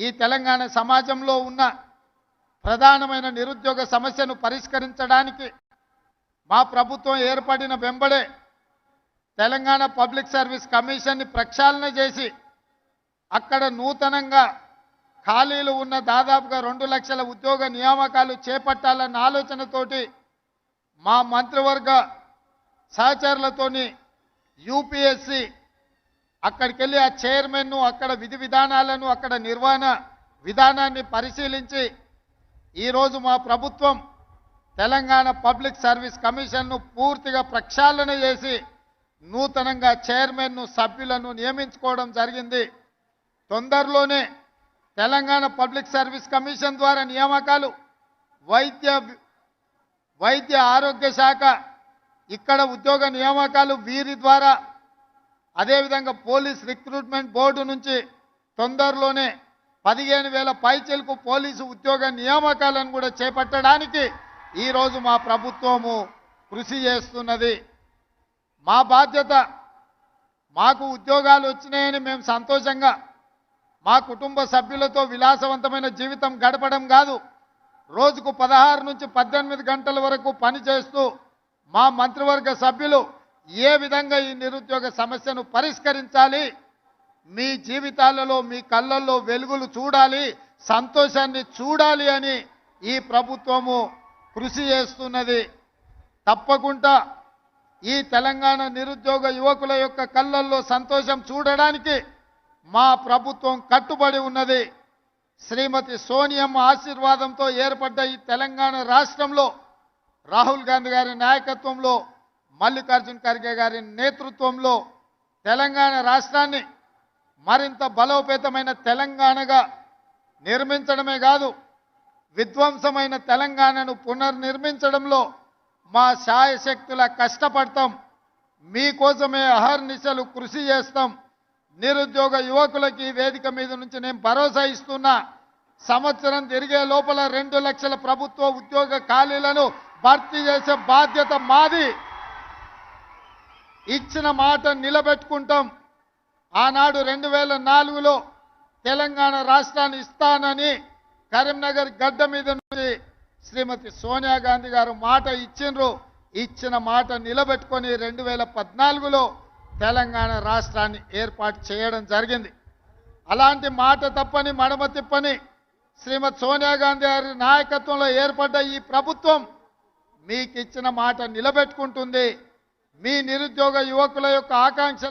ఈ తెలంగాణ సమాజంలో ఉన్న ప్రధానమైన నిరుద్యోగ సమస్యను పరిష్కరించడానికి మా ప్రభుత్వం ఏర్పడిన వెంబడే తెలంగాణ పబ్లిక్ సర్వీస్ కమిషన్ని ప్రక్షాళన చేసి అక్కడ నూతనంగా ఖాళీలు ఉన్న దాదాపుగా రెండు లక్షల ఉద్యోగ నియామకాలు చేపట్టాలన్న ఆలోచనతోటి మా మంత్రివర్గ సహచరులతోని యూపీఎస్సీ అక్కడికి వెళ్ళి ఆ చైర్మన్ను అక్కడ విధి విధానాలను అక్కడ నిర్వహణ విధానాన్ని పరిశీలించి ఈరోజు మా ప్రభుత్వం తెలంగాణ పబ్లిక్ సర్వీస్ కమిషన్ను పూర్తిగా ప్రక్షాళన చేసి నూతనంగా చైర్మన్ను సభ్యులను నియమించుకోవడం జరిగింది. తొందరలోనే తెలంగాణ పబ్లిక్ సర్వీస్ కమిషన్ ద్వారా నియామకాలు వైద్య వైద్య ఆరోగ్య శాఖ ఇక్కడ ఉద్యోగ నియామకాలు వీరి ద్వారా అదేవిధంగా పోలీస్ రిక్రూట్మెంట్ బోర్డు నుంచి తొందరలోనే పదిహేను వేల పైచలకు పోలీసు ఉద్యోగ నియామకాలను కూడా చేపట్టడానికి ఈరోజు మా ప్రభుత్వము కృషి చేస్తున్నది. మా బాధ్యత మాకు ఉద్యోగాలు వచ్చినాయని మేము సంతోషంగా మా కుటుంబ సభ్యులతో విలాసవంతమైన జీవితం గడపడం కాదు. రోజుకు పదహారు నుంచి పద్దెనిమిది గంటల వరకు పనిచేస్తూ మా మంత్రివర్గ సభ్యులు ఏ విధంగా ఈ నిరుద్యోగ సమస్యను పరిష్కరించాలి? మీ జీవితాలలో మీ కళ్ళల్లో వెలుగులు చూడాలి సంతోషాన్ని చూడాలి అని ఈ ప్రభుత్వము కృషి చేస్తున్నది. తప్పకుండా ఈ తెలంగాణ నిరుద్యోగ యువకుల యొక్క కళ్ళల్లో సంతోషం చూడడానికి మా ప్రభుత్వం కట్టుబడి ఉన్నది. శ్రీమతి సోనియమ్మ ఆశీర్వాదంతో ఏర్పడ్డ ఈ తెలంగాణ రాష్ట్రంలో రాహుల్ గాంధీ గారి నాయకత్వంలో మల్లికార్జున్ ఖర్గే గారి నేతృత్వంలో తెలంగాణ రాష్ట్రాన్ని మరింత బలోపేతమైన తెలంగాణగా నిర్మించడమే కాదు విధ్వంసమైన తెలంగాణను పునర్నిర్మించడంలో మా శాయశక్తుల కష్టపడతాం. మీకోసమే అహర్నిశలు కృషి చేస్తాం. నిరుద్యోగ యువకులకి వేదిక మీద నుంచి నేను భరోసా ఇస్తున్నా. సంవత్సరం తిరిగే లోపల రెండు లక్షల ప్రభుత్వ ఉద్యోగ ఖాళీలను భర్తీ చేసే బాధ్యత మాది. ఇచ్చిన మాట నిలబెట్టుకుంటాం. ఆనాడు రెండు వేల నాలుగులో తెలంగాణ రాష్ట్రాన్ని ఇస్తానని కరీంనగర్ గడ్డ మీద నుంచి శ్రీమతి సోనియా గాంధీ గారు మాట ఇచ్చిండ్రు. ఇచ్చిన మాట నిలబెట్టుకొని రెండు వేల పద్నాలుగులో తెలంగాణ రాష్ట్రాన్ని ఏర్పాటు చేయడం జరిగింది. అలాంటి మాట తప్పని మడమ తిప్పని శ్రీమతి సోనియా గాంధీ గారి నాయకత్వంలో ఏర్పడ్డ ఈ ప్రభుత్వం మీకు ఇచ్చిన మాట నిలబెట్టుకుంటుంది. మీ నిరుద్యోగ యువకుల యొక్క ఆకాంక్ష